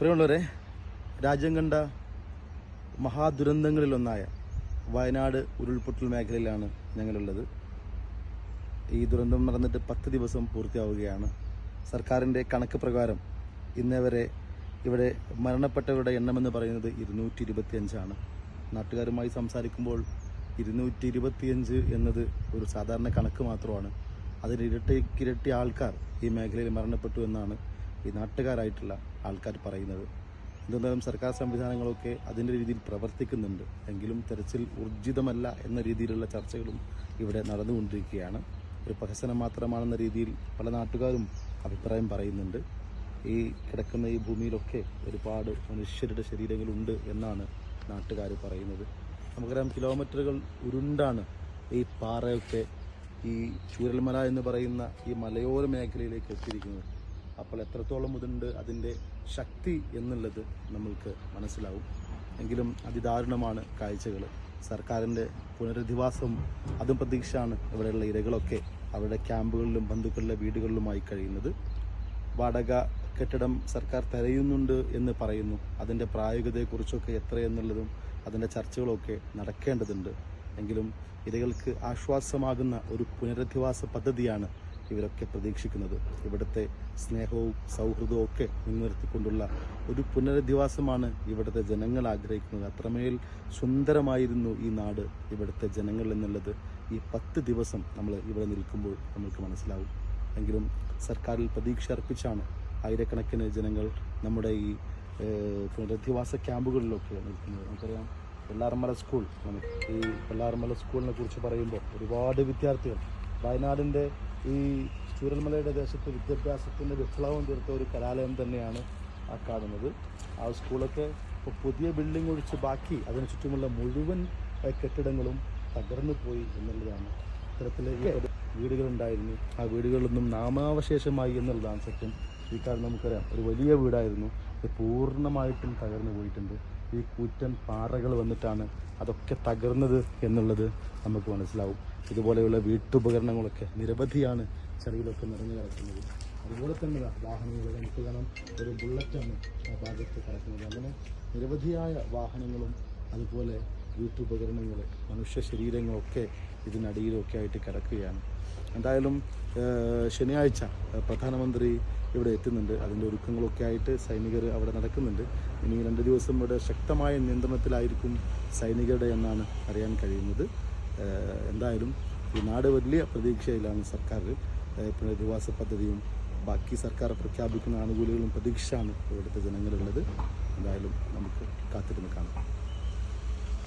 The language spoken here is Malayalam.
പ്രിയമുള്ളവരെ രാജ്യം കണ്ട മഹാദുരന്തങ്ങളിലൊന്നായ വയനാട് ഉരുൾപൊട്ടൽ മേഖലയിലാണ് ഞങ്ങളുള്ളത്. ഈ ദുരന്തം നടന്നിട്ട് പത്ത് ദിവസം പൂർത്തിയാവുകയാണ്. സർക്കാരിന്റെ കണക്ക് പ്രകാരം ഇന്നേ വരെ ഇവിടെ മരണപ്പെട്ടവരുടെ എണ്ണമെന്ന് പറയുന്നത് ഇരുന്നൂറ്റി ഇരുപത്തിയഞ്ചാണ് നാട്ടുകാരുമായി സംസാരിക്കുമ്പോൾ ഇരുന്നൂറ്റി ഇരുപത്തിയഞ്ച് എന്നത് ഒരു സാധാരണ കണക്ക് മാത്രമാണ്. അതിന് ഇരട്ടിക്കിരട്ടി ആൾക്കാർ ഈ മേഖലയിൽ മരണപ്പെട്ടു എന്നാണ് ഈ നാട്ടുകാരായിട്ടുള്ള ആൾക്കാർ പറയുന്നത്. എന്തെന്നാലും സർക്കാർ സംവിധാനങ്ങളൊക്കെ അതിന്റെ രീതിയിൽ പ്രവർത്തിക്കുന്നുണ്ട്. എങ്കിലും തെരച്ചിൽ ഊർജിതമല്ല എന്ന രീതിയിലുള്ള ചർച്ചകളും ഇവിടെ നടന്നുകൊണ്ടിരിക്കുകയാണ്. ഒരു പ്രഹസനം മാത്രമാണെന്ന രീതിയിൽ പല നാട്ടുകാരും അഭിപ്രായം പറയുന്നുണ്ട്. ഈ കിടക്കുന്ന ഈ ഭൂമിയിലൊക്കെ ഒരുപാട് മനുഷ്യരുടെ ശരീരങ്ങളുണ്ട് എന്നാണ് നാട്ടുകാർ പറയുന്നത്. നമുക്കറിയാം കിലോമീറ്ററുകൾ ഉരുണ്ടാണ് ഈ പാറയൊക്കെ ഈ ചൂരൽമല എന്ന് പറയുന്ന ഈ മലയോര മേഖലയിലേക്ക് എത്തിയിരിക്കുന്നത്. അപ്പോൾ എത്രത്തോളം ഇതുണ്ട് അതിന്റെ ശക്തി എന്നുള്ളത് നമ്മൾക്ക് മനസ്സിലാവും. എങ്കിലും അതിദാരുണമാണ് കാഴ്ചകൾ. സർക്കാരിന്റെ പുനരധിവാസവും അതും പ്രതീക്ഷയാണ് ഇവിടെയുള്ള ഇരകളൊക്കെ അവരുടെ ക്യാമ്പുകളിലും ബന്ധുക്കളുടെ വീടുകളിലുമായി കഴിയുന്നത്. വാടക കെട്ടിടം സർക്കാർ തിരയുന്നുണ്ട് എന്ന് പറയുന്നു. അതിന്റെ പ്രായോഗികതയെക്കുറിച്ചൊക്കെ എത്രയെന്നുള്ളതും അതിന്റെ ചർച്ചകളൊക്കെ നടക്കേണ്ടതുണ്ട്. എങ്കിലും ഇരകൾക്ക് ആശ്വാസമാകുന്ന ഒരു പുനരധിവാസ പദ്ധതിയാണ് ഇവരൊക്കെ പ്രതീക്ഷിക്കുന്നത്. ഇവിടുത്തെ സ്നേഹവും സൗഹൃദവും ഒക്കെ മുൻനിർത്തിക്കൊണ്ടുള്ള ഒരു പുനരധിവാസമാണ് ഇവിടുത്തെ ജനങ്ങൾ ആഗ്രഹിക്കുന്നത്. അത്രമേൽ സുന്ദരമായിരുന്നു ഈ നാട് ഇവിടുത്തെ ജനങ്ങൾ എന്നുള്ളത്. ഈ പത്ത് ദിവസം നമ്മൾ ഇവിടെ നിൽക്കുമ്പോൾ നമ്മൾക്ക് മനസ്സിലാവും. എങ്കിലും സർക്കാരിൽ പ്രതീക്ഷ അർപ്പിച്ചാണ് ആയിരക്കണക്കിന് ജനങ്ങൾ നമ്മുടെ ഈ പുനരധിവാസ ക്യാമ്പുകളിലൊക്കെ നിൽക്കുന്നത്. നമുക്കറിയാം പിള്ളാർമല സ്കൂൾ ഈ പിള്ളാർമല സ്കൂളിനെ കുറിച്ച് പറയുമ്പോൾ ഒരുപാട് വിദ്യാർത്ഥികൾ വയനാടിന്റെ ഈ ചൂരൽമലയുടെ ദേശത്ത് വിദ്യാഭ്യാസത്തിന്റെ വിപ്ലവം തീർത്ത ഒരു കലാലയം തന്നെയാണ് ആ കാണുന്നത്. ആ സ്കൂളൊക്കെ ഇപ്പോൾ പുതിയ ബിൽഡിംഗ് ഒഴിച്ച് ബാക്കി അതിന് ചുറ്റുമുള്ള മുഴുവൻ കെട്ടിടങ്ങളും തകർന്നു പോയി എന്നുള്ളതാണ് ഇത്തരത്തിലേക്ക് വീടുകളുണ്ടായിരുന്നു. ആ വീടുകളൊന്നും നാമാവശേഷമായി എന്നുള്ളതാണ് സത്യം. ഈ കാരണം നമുക്കറിയാം. ഒരു വലിയ വീടായിരുന്നു. അത് പൂർണമായിട്ടും തകർന്നു പോയിട്ടുണ്ട്. ഈ കൂറ്റൻ പാറകൾ വന്നിട്ടാണ് അതൊക്കെ തകർന്നത് എന്നുള്ളത് നമുക്ക് മനസ്സിലാവും. ഇതുപോലെയുള്ള വീട്ടുപകരണങ്ങളൊക്കെ നിരവധിയാണ് ചെറിയിലൊക്കെ നിറഞ്ഞു കിടക്കുന്നത്. അതുപോലെ തന്നെ വാഹനങ്ങൾ നമുക്ക് കാണാം. ഒരു ബുള്ളറ്റാണ് ആ ഭാഗത്ത് കിടക്കുന്നത്. അങ്ങനെ നിരവധിയായ വാഹനങ്ങളും അതുപോലെ വീട്ടുപകരണങ്ങൾ മനുഷ്യ ശരീരങ്ങളൊക്കെ ഇതിനടിയിലൊക്കെ ആയിട്ട് കിടക്കുകയാണ്. എന്തായാലും ശനിയാഴ്ച പ്രധാനമന്ത്രി ഇവിടെ എത്തുന്നുണ്ട്. അതിന്റെ ഒരുക്കങ്ങളൊക്കെ ആയിട്ട് സൈനികർ അവിടെ നടക്കുന്നുണ്ട്. ഇനി രണ്ട് ദിവസം ഇവിടെ ശക്തമായ നിയന്ത്രണത്തിലായിരിക്കും സൈനികരുടെ എന്നാണ് അറിയാൻ കഴിയുന്നത്. എന്തായാലും ഈ നാട് വലിയ പ്രതീക്ഷയിലാണ് സർക്കാർ. പുനരധിവാസ പദ്ധതിയും ബാക്കി സർക്കാർ പ്രഖ്യാപിക്കുന്ന ആനുകൂല്യങ്ങളും പ്രതീക്ഷയാണ് ഇവിടുത്തെ ജനങ്ങളുള്ളത്. എന്തായാലും നമുക്ക് കാത്തിരുന്ന് കാണാം.